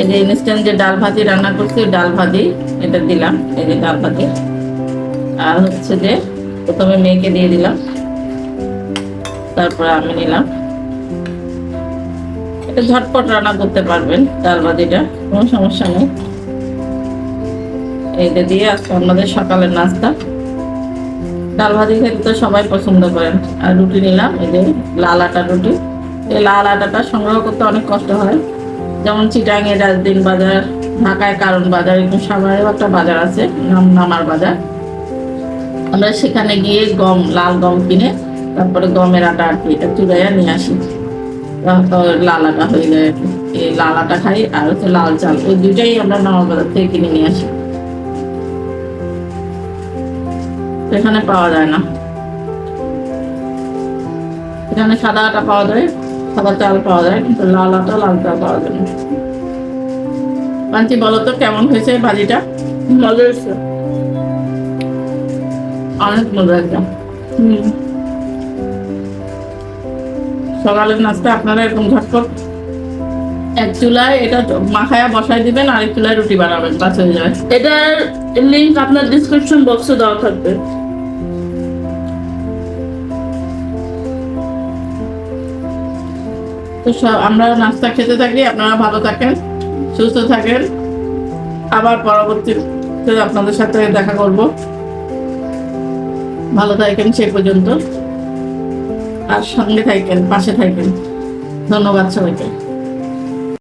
এই যে ইনস্ট্যান্ট যে ডাল ভাজি রান্না করছি, ওই ডাল ভাজি এটা দিলাম, এই যে ডাল ভাজি। আর হচ্ছে যে প্রথমে মেয়েকে দিয়ে দিলাম, তারপরে আমি নিলাম। এটা ঝটপট রান্না করতে পারবেন, ডাল ভাজিটা, কোনো সমস্যা নেই। এইটা দিয়ে আজকে আমাদের সকালের নাস্তা। ডাল ভাজি খেতে তো সবাই পছন্দ করেন। আর রুটি নিলাম, এই যে লাল আটা রুটি। এই লাল আটাটা সংগ্রহ করতে অনেক কষ্ট হয়। যেমন চিটাঙে রাজদিন বাজার, ঢাকায় কারণ বাজার এরকম সাভারেও একটা বাজার আছে, নাম নামার বাজার। আমরা সেখানে গিয়ে গম, লাল গম কিনে তারপরে গমের আটা আর কি এটা চুড়াইয়া নিয়ে আসি। লাল আটা হয়ে যায়। এই লাল আটা খাই আর হচ্ছে লাল চাল, ওই দুইটাই আমরা নামার বাজার থেকে কিনে নিয়ে আসি। এখানে পাওয়া যায় না। এখানে সাদা আটা পাওয়া যায়। সাদা চাল পাওয়া যায় কিন্তু লাল আটা লাল চাল পাওয়া যায় না। পাঞ্চি বলো তো কেমন হয়েছে ভাজিটা? মজা হয়েছে। অনেক মজা একদম সকালের নাস্তা আপনারা এরকম ঝটপট? এক চুলায় এটা মাখায়া বসাই দিবেন আর এক চুলায় রুটি বানাবেন বাস হয়ে যাবে। এটার লিংক আপনার ডিসক্রিপশন বক্সে দেওয়া থাকবে। তো সব আমরা নাস্তা খেতে থাকি, আপনারা ভালো থাকেন, সুস্থ থাকেন। আবার পরবর্তীতে আপনাদের সাথে দেখা করব। ভালো থাকেন সে পর্যন্ত। আর সঙ্গে থাকেন, পাশে থাকেন। ধন্যবাদ সবাইকে।